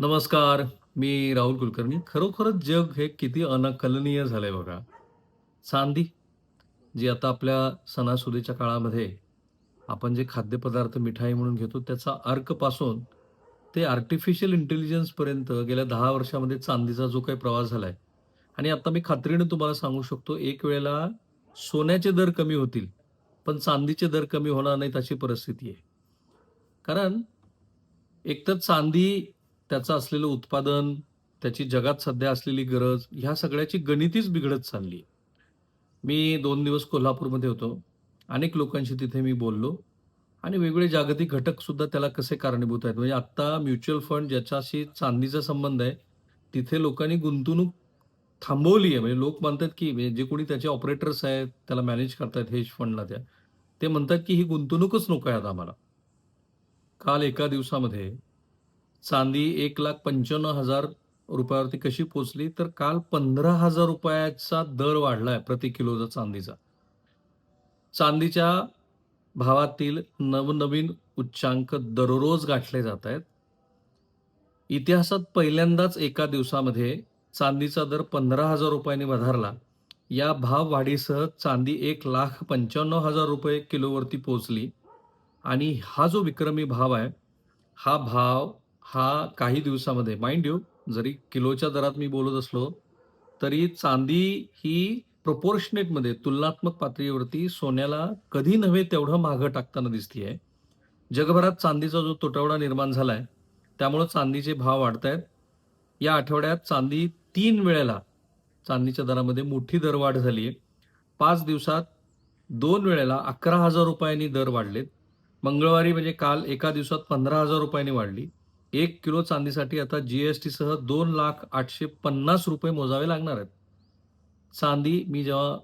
नमस्कार मी राहुल कुलकर्णी. खरोखरच जग हे किती अनाकलनीय झालंय बघा. चांदी जी आता आपल्या सणासुदीच्या काळामध्ये आपण जे खाद्यपदार्थ मिठाई म्हणून घेतो त्याचा अर्कपासून ते आर्टिफिशियल इंटेलिजन्सपर्यंत गेल्या दहा वर्षामध्ये चांदीचा जो काही प्रवास झालाय. आणि आता मी खात्रीने तुम्हाला सांगू शकतो एक वेळेला सोन्याचे दर कमी होतील पण चांदीचे दर कमी होणार नाहीत अशी परिस्थिती आहे. कारण एकतर चांदी त्याचं असलेलं उत्पादन त्याची जगात सध्या असलेली गरज ह्या सगळ्याची गणितीच बिघडत चालली मी दोन दिवस कोल्हापूरमध्ये होतो. अनेक लोकांशी तिथे मी बोललो. आणि वेगवेगळे जागतिक घटक सुद्धा त्याला कसे कारणीभूत आहेत? म्हणजे आत्ता म्युच्युअल फंड ज्याच्याशी चांदीचा संबंध आहे तिथे लोकांनी गुंतवणूक थांबवली आहे म्हणजे लोक म्हणतात की म्हणजे जे कोणी त्याचे ऑपरेटर्स आहेत त्याला मॅनेज करतायत हेज फंडला त्या. ते म्हणतात की ही गुंतवणूकच नको आहे आता आम्हाला. काल एका दिवसामध्ये चांदी एक लाख पंच्याण्णव हजार रुपयावरती कशी पोचली तर काल पंधरा हजार रुपयाचा दर वाढलाय प्रति किलोचा चांदीचा. चांदीच्या भावातील नवनवीन उच्चांक दररोज गाठले जात आहेत. इतिहासात पहिल्यांदाच एका दिवसामध्ये चांदीचा दर पंधरा हजार रुपयांनी वधारला. या भाव वाढीसह चांदी एक लाख पंच्याण्णव हजार रुपये किलोवरती पोहोचली आणि हा जो विक्रमी भाव आहे हा भाव हा काही दिवसामध्ये माइंड यू जरी किलोच्या दरात मी बोलत असलो तरी चांदी ही प्रपोर्शनेटमध्ये तुलनात्मक पातळीवरती सोन्याला कधी नव्हे तेवढं मागं टाकताना दिसतीये. जगभरात चांदीचा जो तुटवडा निर्माण झालाय त्यामुळं चांदीचे भाव वाढत आहेत या आठवड्यात चांदी तीन वेळेला चांदीच्या दरामध्ये मोठी दरवाढ झाली आहे पाच दिवसात दोन वेळेला अकरा हजार रुपयांनी दर वाढलेत. मंगळवारी म्हणजे काल एका दिवसात पंधरा हजार रुपयांनी वाढली. एक किलो चांदीसाठी आता जीएसटी सह दोन लाख आठशे पन्नास रुपये मोजावे लागणार आहेत. चांदी मी जेव्हा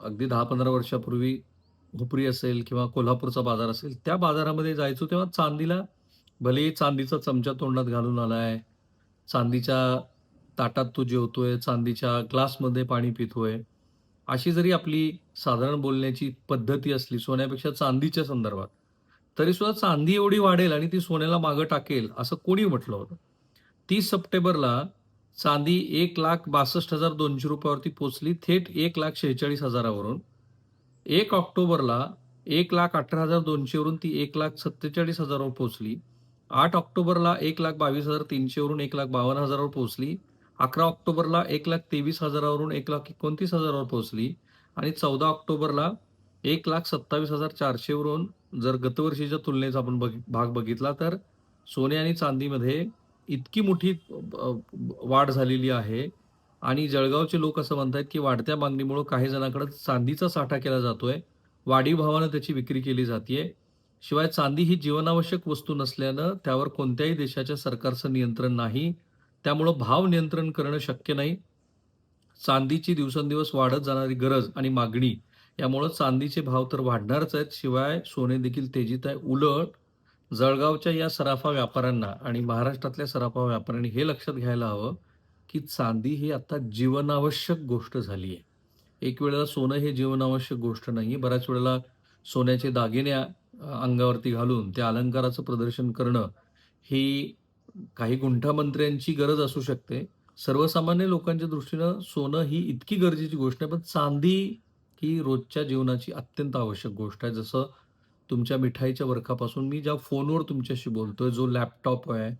अगदी दहा पंधरा वर्षापूर्वी हुपरी असेल किंवा कोल्हापूरचा बाजार असेल त्या बाजारामध्ये जायचो तेव्हा चांदीला भले चांदीचा चमचा तोंडात घालून आलाय चांदीच्या ताटात तो जेवतोय चांदीच्या ग्लासमध्ये पाणी पितोय अशी जरी आपली साधारण बोलण्याची पद्धती असली सोन्यापेक्षा चांदीच्या संदर्भात तरी सुद्धा चांदी एवढी वाढेल आणि ती सोन्याला मागं टाकेल असं कोणी म्हटलं होतं? तीस सप्टेंबरला चांदी एक लाख बासष्ट हजार दोनशे रुपयावरती पोचली थेट एक लाख शेहेचाळीस हजारावरून. एक ऑक्टोबरला एक लाख अठरा हजार दोनशेवरून ती एक लाख सत्तेचाळीस हजारावर पोहोचली आठ ऑक्टोबरला एक लाख बावीस हजार तीनशेवरून एक लाख बावन्न हजारावर पोहोचली अकरा ऑक्टोबरला एक लाख तेवीस हजारावरून एक लाख एकोणतीस हजारावर पोहोचली आणि चौदा ऑक्टोबरला एक लाख सत्तावीस हजार चारशेवरून जर गतवर्षीच्या तुलनेचा आपण भाग बघितला तर सोने आणि चांदीमध्ये इतकी मोठी वाढ झालेली आहे. आणि जळगावचे लोक असं म्हणतात की वाढत्या मागणीमुळे काही जणांकडे चांदीचा साठा केला जातोय. वाढीव भावानं त्याची विक्री केली जाते शिवाय चांदी ही जीवनावश्यक वस्तू नसल्यानं त्यावर कोणत्याही देशाच्या सरकारचं नियंत्रण नाही. त्यामुळं भाव नियंत्रण करणं शक्य नाही. चांदीची दिवसेंदिवस वाढत जाणारी गरज आणि मागणी यामुळं चांदीचे भाव तर वाढणारच आहेत. शिवाय सोने देखील तेजीत आहे. उलट जळगावच्या या सराफा व्यापाऱ्यांना आणि महाराष्ट्रातल्या सराफा व्यापाऱ्यांनी हे लक्षात घ्यायला हवं की चांदी ही आता जीवनावश्यक गोष्ट झाली आहे. एक वेळेला सोनं हे जीवनावश्यक गोष्ट नाही बऱ्याच वेळेला सोन्याचे दागिने अंगावरती घालून त्या अलंकाराचं प्रदर्शन करणं ही काही गुंठामंत्र्यांची गरज असू शकते. सर्वसामान्य लोकांच्या दृष्टीनं सोनं ही इतकी गरजेची गोष्ट आहे पण चांदी ही रोजच्या जीवनाची अत्यंत आवश्यक गोष्ट आहे. जसं तुमच्या मिठाईच्या वर्खापासून मी ज्या फोनवर तुमच्याशी बोलतोय जो लॅपटॉप आहे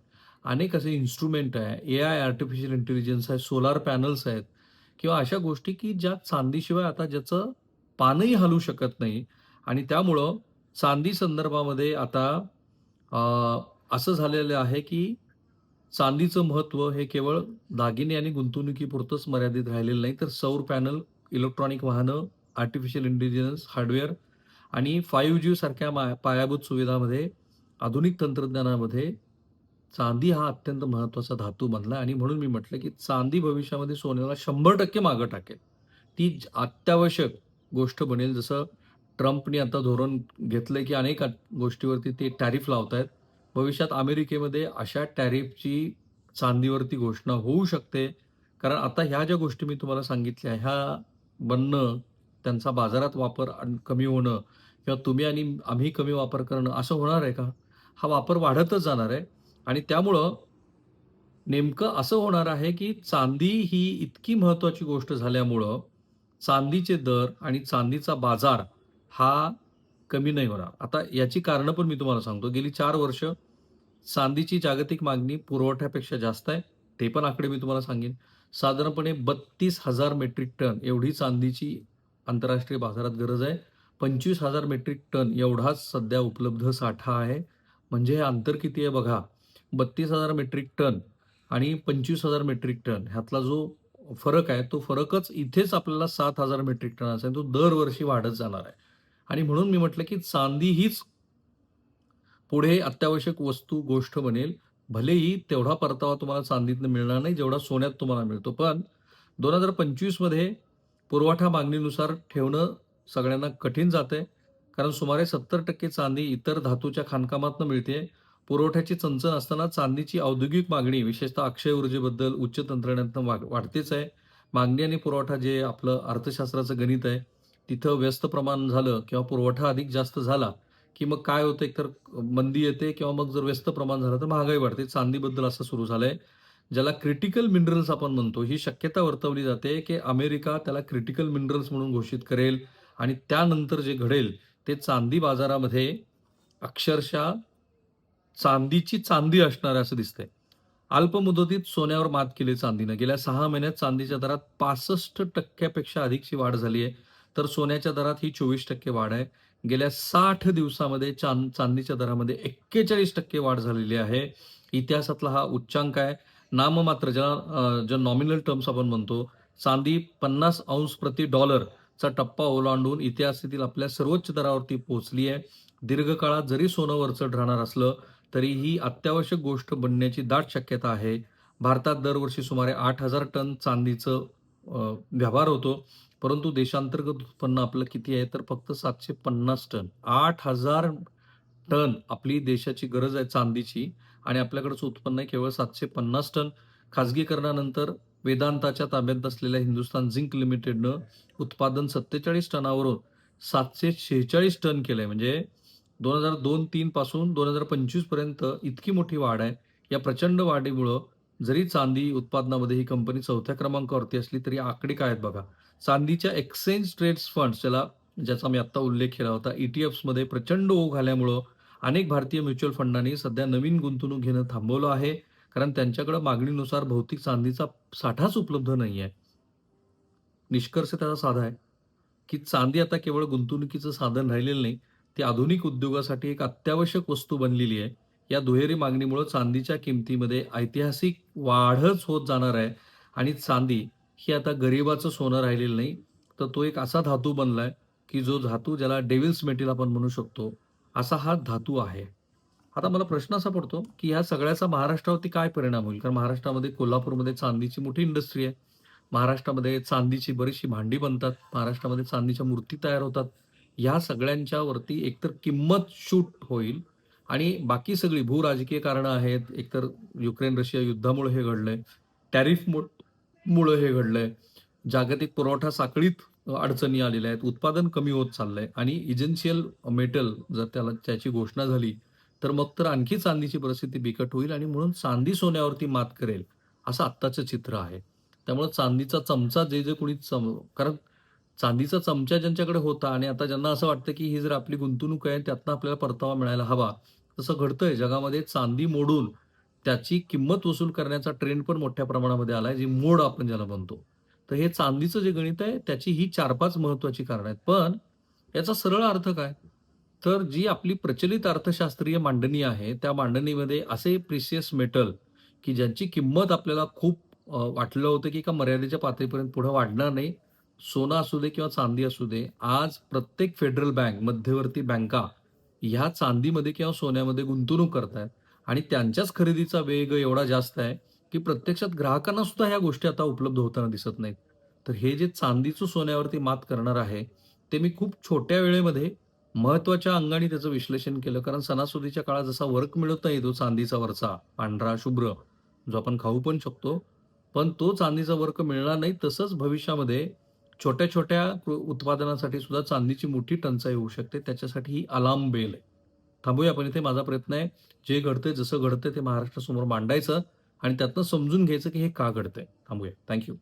अनेक असे इन्स्ट्रुमेंट आहे ए आय आर्टिफिशियल इंटेलिजन्स आहे सोलार पॅनल्स आहेत किंवा अशा गोष्टी की ज्या चांदीशिवाय आता ज्याचं पानही हलू शकत नाही. आणि त्यामुळं चांदी संदर्भामध्ये आता असं झालेलं आहे की चांदीचं महत्त्व हे केवळ दागिने आणि गुंतवणुकीपुरतंच मर्यादित राहिलेलं नाही तर सौर पॅनल इलेक्ट्रॉनिक वाहनं आर्टिफिशियल इंटेलिजन्स हार्डवेअर आणि फाईव्ह जी सारख्या मा- पायाभूत सुविधामध्ये आधुनिक तंत्रज्ञानामध्ये चांदी हा अत्यंत महत्त्वाचा धातू बनला आणि म्हणून मी म्हटलं की चांदी भविष्यामध्ये सोन्याला शंभर टक्के मागं टाकेल. ती अत्यावश्यक गोष्ट बनेल. जसं ट्रम्पने आता धोरण घेतलं की अनेक गोष्टीवरती ते टॅरिफ लावत आहेत भविष्यात अमेरिकेमध्ये अशा टॅरिफची चांदीवरती घोषणा होऊ शकते. कारण आता ह्या ज्या गोष्टी मी तुम्हाला सांगितल्या ह्या बनणं त्यांचा बाजारात वापर कमी होणं किंवा तुम्ही आणि आम्ही कमी वापर करणं असं होणार आहे का हा वापर वाढतच जाणार आहे आणि त्यामुळं नेमकं असं होणार आहे, की चांदी ही इतकी महत्त्वाची गोष्ट झाल्यामुळं चांदीचे दर आणि चांदीचा बाजार हा कमी नाही होणार. आता याची कारणं पण मी तुम्हाला सांगतो. गेली चार वर्ष चांदीची जागतिक मागणी पुरवठ्यापेक्षा जास्त आहे. ते पण आकडे मी तुम्हाला सांगेन. साधारणपणे 32,000 मेट्रिक टन एवढी चांदीची आंतरराष्ट्रीय बाजारात गरज आहे. 25,000 मेट्रिक टन एवढाच सध्या उपलब्ध साठा आहे. म्हणजे हे अंतर किती आहे बघा. 32,000 मेट्रिक टन आणि 25,000 मेट्रिक टन ह्यातला जो फरक आहे, तो फरकच इथेच आपल्याला सात हजार मेट्रिक टन आहे. तो दरवर्षी वाढत जाणार आहे. आणि म्हणून मी म्हटलं, की चांदी हीच पुढे अत्यावश्यक वस्तू, गोष्ट बनेल. भलेही तेवढा परतावा तुम्हाला चांदीतनं मिळणार नाही, जेवढा सोन्यात तुम्हाला मिळतो. पण दोन हजार पंचवीसमध्ये पुरवठा मागणीनुसार ठेवणं सगळ्यांना कठीण जातंय. कारण सुमारे 70% चांदी इतर धातूच्या खाणकामातनं मिळते पुरवठ्याची चणचण असताना चांदीची औद्योगिक मागणी विशेषतः अक्षय ऊर्जेबद्दल उच्च तंत्रज्ञानातनं वाढ वाढतेच आहे. मागणी आणि पुरवठा जे आपलं अर्थशास्त्राचं गणित आहे, तिथं व्यस्त प्रमाण झालं किंवा पुरवठा अधिक जास्त झाला, की मग काय होतं एकतर मंदी येते किंवा मग जर व्यस्त प्रमाण झालं तर महागाई वाढते. चांदीबद्दल असं सुरू झालं आहे ज्याला क्रिटिकल मिनरल्स आपण म्हणतो, ही शक्यता वर्तवली जाते, की अमेरिका त्याला क्रिटिकल मिनरल्स म्हणून घोषित करेल आणि त्यानंतर जे घडेल ते चांदी बाजारामध्ये अक्षरशः चांदीची चांदी असणार असं दिसतंय. अल्प मुदतीत सोन्यावर मात केली चांदीनं. गेल्या सहा महिन्यात चांदीच्या दरात पासष्ट टक्क्यापेक्षा अधिकची वाढ झाली आहे. तर सोन्याच्या दरात ही 24% वाढ आहे. गेल्या साठ दिवसामध्ये चांद चांदीच्या दरामध्ये 41% वाढ झालेली आहे. इतिहासातला हा उच्चांक आहे. नाममात्र ज्याला ज्या नॉमिनल टर्म्स आपण म्हणतो, चांदी पन्नास अंश प्रति डॉलरचा टप्पा ओलांडून इतिहासातील आपल्या सर्वोच्च दरावरती पोहोचली आहे. दीर्घकाळात जरी सोनं वरचढ राहणार असलं, तरी ही अत्यावश्यक गोष्ट बनण्याची दाट शक्यता आहे. भारतात दरवर्षी सुमारे आठ हजार टन चांदीचं व्यवहार होतो. परंतु देशांतर्गत उत्पन्न आपलं किती आहे? तर फक्त 750 टन. आठ हजार टन आपली देशाची गरज आहे चांदीची आणि आपल्याकडचं उत्पन्न आहे केवळ 750 टन. खाजगीकरणानंतर वेदांताच्या ताब्यात असलेल्या हिंदुस्थान झिंक लिमिटेडनं उत्पादन 47 टनावरून 746 टन केलंय. म्हणजे 2002-3 पासून 2025 पर्यंत इतकी मोठी वाढ आहे. या प्रचंड वाढीमुळं जरी चांदी उत्पादनामध्ये ही कंपनी चौथ्या क्रमांकावरती असली, तरी आकडे काय आहेत बघा. चांदीच्या एक्सचेंज ट्रेड्स फंड्स ज्याला ज्याचा मी आत्ता उल्लेख केला होता, ई-टी-एफ्समध्ये प्रचंड ओघ आल्यामुळं अनेक भारतीय म्युच्युअल फंडांनी सध्या नवीन गुंतवणूक घेणं थांबवलं आहे. कारण त्यांच्याकडे मागणीनुसार भौतिक चांदीचा साठाच उपलब्ध नाही आहे निष्कर्ष त्याचा साधा आहे, की चांदी आता केवळ गुंतवणुकीचं साधन राहिलेलं नाही, ती आधुनिक उद्योगासाठी एक अत्यावश्यक वस्तू बनलेली आहे. या दुहेरी मागणीमुळं चांदीच्या किमतीमध्ये ऐतिहासिक वाढच होत जाणार आहे आणि चांदी ही आता गरिबाचं सोनं राहिलेलं नाही, तर तो एक असा धातू बनलाय, की जो धातू ज्याला डेव्हिल्स मेटल आपण म्हणू शकतो, असा हा धातू आहे. आता मला प्रश्न असा पडतो, की ह्या सगळ्याचा महाराष्ट्रावरती काय परिणाम होईल? कारण महाराष्ट्रामध्ये कोल्हापूरमध्ये चांदीची मोठी इंडस्ट्री आहे. महाराष्ट्रामध्ये चांदीची बरीचशी भांडी बनतात. महाराष्ट्रामध्ये चांदीच्या मूर्ती तयार होतात. ह्या सगळ्यांच्यावरती एकतर किंमत शूट होईल आणि बाकी सगळी भूराजकीय कारणं आहेत. एकतर युक्रेन-रशिया युद्धामुळे हे घडलंय. टॅरिफ मुळं हे घडलंय. जागतिक पुरवठा साखळीत अडचणी आलेल्या आहेत. उत्पादन कमी होत चाललंय आणि इजेन्शियल मेटल जर त्याला त्याची घोषणा झाली, तर मग तर आणखी चांदीची परिस्थिती बिकट होईल आणि म्हणून चांदी सोन्यावरती मात करेल, असं आत्ताचं चित्र आहे. त्यामुळे चांदीचा चमचा जे जे कोणी चम कारण चांदीचा चमचा ज्यांच्याकडे होता आणि आता ज्यांना असं वाटतं, की ही जर आपली गुंतवणूक आहे, त्यातनं आपल्याला परतावा मिळायला हवा. तसं घडतंय जगामध्ये चांदी मोडून त्याची किंमत वसूल करण्याचा ट्रेंड पण मोठ्या प्रमाणामध्ये आलाय, जी मोड आपण ज्याला म्हणतो. तर हे चांदीचं जे गणित आहे, त्याची ही 4-5 महत्त्वाची कारणं आहेत. पण याचा सरळ अर्थ काय? तर जी आपली प्रचलित अर्थशास्त्रीय मांडणी आहे, त्या मांडणीमध्ये असे प्रिशियस मेटल, की ज्यांची किंमत आपल्याला खूप वाटलं होतं, की एका मर्यादेच्या पातळीपर्यंत पुढे वाढणार नाही. सोनं असू दे किंवा चांदी असू दे, आज प्रत्येक फेडरल बँक, मध्यवर्ती बँका ह्या चांदीमध्ये किंवा सोन्यामध्ये गुंतवणूक करतायत आणि त्यांच्याच खरेदीचा वेग एवढा जास्त आहे, की प्रत्यक्षात ग्राहकांना सुद्धा ह्या गोष्टी आता उपलब्ध होताना दिसत नाहीत. तर हे जे चांदीचं सोन्यावरती मात करणार आहे, ते मी खूप छोट्या वेळेमध्ये महत्त्वाच्या अंगाने त्याचं विश्लेषण केलं. कारण सणासुदीच्या काळात जसा वर्क मिळत नाही तो चांदीचा वरचा, पांढरा शुभ्र, जो आपण खाऊ पण शकतो. पण तो चांदीचा वर्क मिळणार नाही. तसंच भविष्यामध्ये छोट्या-छोट्या उत्पादनासाठी सुद्धा चांदीची मोठी टंचाई होऊ शकते. त्याच्यासाठी ही अलार्म बेल आहे. थांबूया आपण इथे. माझा प्रयत्न आहे, जे घडतंय, जसं घडतंय ते महाराष्ट्रासमोर मांडायचं आणि त्यातनं समजून घ्यायचं की हे का घडतंय. थांबूया. थँक्यू